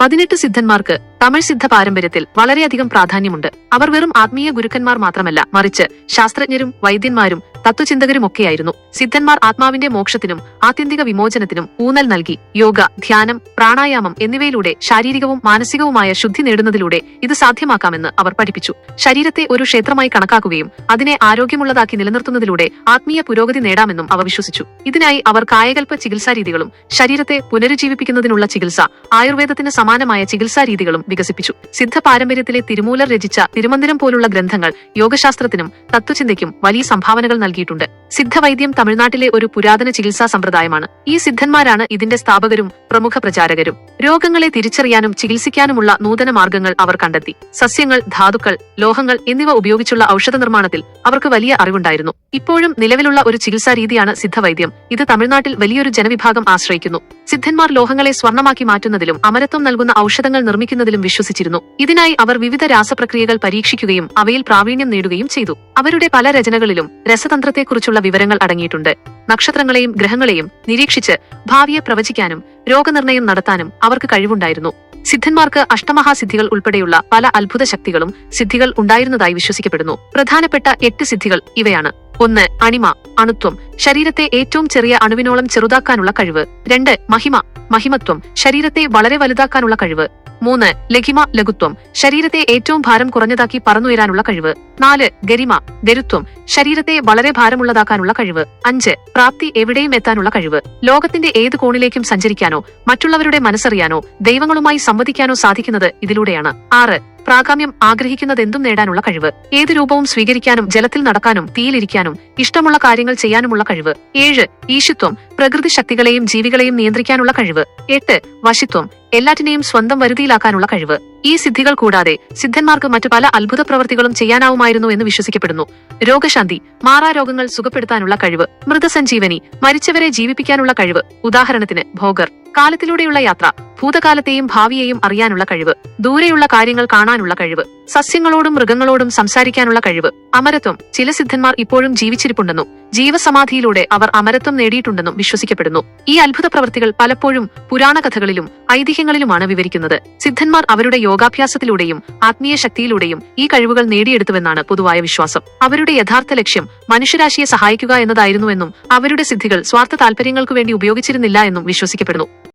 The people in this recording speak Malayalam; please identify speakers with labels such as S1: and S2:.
S1: പതിനെട്ട് സിദ്ധന്മാർക്ക് തമിഴ് സിദ്ധ പാരമ്പര്യത്തിൽ വളരെയധികം പ്രാധാന്യമുണ്ട്. അവർ വെറും ആത്മീയ ഗുരുക്കന്മാർ മാത്രമല്ല മറിച്ച് ശാസ്ത്രജ്ഞരും വൈദ്യന്മാരും തത്വചിന്തകരുമൊക്കെയായിരുന്നു. സിദ്ധന്മാർ ആത്മാവിന്റെ മോക്ഷത്തിനും ആത്യന്തിക വിമോചനത്തിനും ഊന്നൽ നൽകി. യോഗ ധ്യാനം പ്രാണായാമം എന്നിവയിലൂടെ ശാരീരികവും മാനസികവുമായ ശുദ്ധി നേടുന്നതിലൂടെ ഇത് സാധ്യമാക്കാമെന്ന് അവർ പഠിപ്പിച്ചു. ശരീരത്തെ ഒരു ക്ഷേത്രമായി കണക്കാക്കുകയും അതിനെ ആരോഗ്യമുള്ളതാക്കി നിലനിർത്തുന്നതിലൂടെ ആത്മീയ പുരോഗതി നേടാമെന്നും അവർ വിശ്വസിച്ചു. ഇതിനായി അവർ കായകൽപ്പ ചികിത്സാ രീതികളും ശരീരത്തെ പുനരുജ്ജീവിപ്പിക്കുന്നതിനുള്ള ചികിത്സ ആയുർവേദത്തിന് സമാനമായ ചികിത്സാ രീതികളും വികസിപ്പിച്ചു. സിദ്ധ പാരമ്പര്യത്തിലെ തിരുമൂലർ രചിച്ച തിരുമന്ദിരം പോലുള്ള ഗ്രന്ഥങ്ങൾ യോഗശാസ്ത്രത്തിനും തത്വചിന്തയ്ക്കും വലിയ സംഭാവനകൾ നൽകിയിട്ടുണ്ട്. സിദ്ധവൈദ്യം തമിഴ്നാട്ടിലെ ഒരു പുരാതന ചികിത്സാ സമ്പ്രദായമാണ്. ഈ സിദ്ധന്മാരാണ് ഇതിന്റെ സ്ഥാപകരും പ്രമുഖ പ്രചാരകരും. രോഗങ്ങളെ തിരിച്ചറിയാനും ചികിത്സിക്കാനുമുള്ള നൂതന മാർഗങ്ങൾ അവർ കണ്ടെത്തി. സസ്യങ്ങൾ ധാതുക്കൾ ലോഹങ്ങൾ എന്നിവ ഉപയോഗിച്ചുള്ള ഔഷധ നിർമ്മാണത്തിൽ അവർക്ക് വലിയ അറിവുണ്ടായിരുന്നു. ഇപ്പോഴും നിലവിലുള്ള ഒരു ചികിത്സാ രീതിയാണ് സിദ്ധവൈദ്യം. ഇത് തമിഴ്നാട്ടിൽ വലിയൊരു ജനവിഭാഗം ആശ്രയിക്കുന്നു. സിദ്ധന്മാർ ലോഹങ്ങളെ സ്വർണമാക്കി മാറ്റുന്നതിലും അമരത്വം നൽകുന്ന ഔഷധങ്ങൾ നിർമ്മിക്കുന്നതിലും വിശ്വസിച്ചിരുന്നു. ഇതിനായി അവർ വിവിധ രാസപ്രക്രിയകൾ പരീക്ഷിക്കുകയും അവയിൽ പ്രാവീണ്യം നേടുകയും ചെയ്തു. അവരുടെ പല രചനകളിലും രസതന്ത്രത്തെക്കുറിച്ചുള്ള വിവരങ്ങൾ അടങ്ങിയിട്ടുണ്ട്. നക്ഷത്രങ്ങളെയും ഗ്രഹങ്ങളെയും നിരീക്ഷിച്ച് ഭാവിയെ പ്രവചിക്കാനും രോഗനിർണയം നടത്താനും അവർക്ക് കഴിവുണ്ടായിരുന്നു. സിദ്ധന്മാർക്ക് അഷ്ടമഹാസിദ്ധികൾ ഉൾപ്പെടെയുള്ള പല അത്ഭുത ശക്തികളും സിദ്ധികൾ ഉണ്ടായിരുന്നതായി വിശ്വസിക്കപ്പെടുന്നു. പ്രധാനപ്പെട്ട എട്ട് സിദ്ധികൾ ഇവയാണ്. ഒന്ന് അണിമ അണുത്വം ശരീരത്തെ ഏറ്റവും ചെറിയ അണുവിനോളം ചെറുതാക്കാനുള്ള കഴിവ്. രണ്ട് മഹിമ മഹിമത്വം ശരീരത്തെ വളരെ വലുതാക്കാനുള്ള കഴിവ്. മൂന്ന് ലഘിമ ലഘുത്വം. ശരീരത്തെ ഏറ്റവും ഭാരം കുറഞ്ഞതാക്കി പറന്നുയരാനുള്ള കഴിവ്. നാല് ഗരിമ ഗരുത്വം. ശരീരത്തെ വളരെ ഭാരമുള്ളതാക്കാനുള്ള കഴിവ്. അഞ്ച് പ്രാപ്തി എവിടെയും എത്താനുള്ള കഴിവ്. ലോകത്തിന്റെ ഏത് കോണിലേക്കും സഞ്ചരിക്കാനോ മറ്റുള്ളവരുടെ മനസ്സറിയാനോ ദൈവങ്ങളുമായി സംവദിക്കാനോ സാധിക്കുന്നത് ഇതിലൂടെയാണ്. ആറ് പ്രാഗാമ്യം ആഗ്രഹിക്കുന്നതെന്തും നേടാനുള്ള കഴിവ്. ഏത് രൂപവും സ്വീകരിക്കാനും ജലത്തിൽ നടക്കാനും തീയിലിരിക്കാനും ഇഷ്ടമുള്ള കാര്യങ്ങൾ ചെയ്യാനുമുള്ള കഴിവ്. ഏഴ് ഈശുത്വം. പ്രകൃതി ശക്തികളെയും ജീവികളെയും നിയന്ത്രിക്കാനുള്ള കഴിവ്. എട്ട് വശിത്വം. എല്ലാറ്റിനെയും സ്വന്തം വരുതിയിലാക്കാനുള്ള കഴിവ്. ഈ സിദ്ധികൾ കൂടാതെ സിദ്ധന്മാർക്ക് മറ്റു പല അത്ഭുത പ്രവൃത്തികളും ചെയ്യാനാവുമായിരുന്നു എന്ന് വിശ്വസിക്കപ്പെടുന്നു. രോഗശാന്തി മാറാ രോഗങ്ങൾ സുഖപ്പെടുത്താനുള്ള കഴിവ് മൃതസഞ്ജീവനി മരിച്ചവരെ ജീവിപ്പിക്കാനുള്ള കഴിവ് ഉദാഹരണത്തിന് ഭോഗർ. കാലത്തിലൂടെയുള്ള യാത്ര ഭൂതകാലത്തെയും ഭാവിയെയും അറിയാനുള്ള കഴിവ് ദൂരെയുള്ള കാര്യങ്ങൾ കാണാനുള്ള കഴിവ് സസ്യങ്ങളോടും മൃഗങ്ങളോടും സംസാരിക്കാനുള്ള കഴിവ് അമരത്വം ചില സിദ്ധന്മാർ ഇപ്പോഴും ജീവിച്ചിരിപ്പുണ്ടെന്നും ജീവസമാധിയിലൂടെ അവർ അമരത്വം നേടിയിട്ടുണ്ടെന്നും വിശ്വസിക്കപ്പെടുന്നു. ഈ അത്ഭുത പ്രവൃത്തികൾ പലപ്പോഴും പുരാണകഥകളിലും ഐതിഹ്യങ്ങളിലുമാണ് വിവരിക്കുന്നത്. സിദ്ധന്മാർ അവരുടെ യോഗാഭ്യാസത്തിലൂടെയും ആത്മീയ ശക്തിയിലൂടെയും ഈ കഴിവുകൾ നേടിയെടുത്തുവെന്നാണ് പൊതുവായ വിശ്വാസം. അവരുടെ യഥാർത്ഥ ലക്ഷ്യം മനുഷ്യരാശിയെ സഹായിക്കുക എന്നതായിരുന്നുവെന്നും അവരുടെ സിദ്ധികൾ സ്വാർത്ഥ താൽപര്യങ്ങൾക്കു വേണ്ടി ഉപയോഗിച്ചിരുന്നില്ല എന്നും വിശ്വസിക്കപ്പെടുന്നു.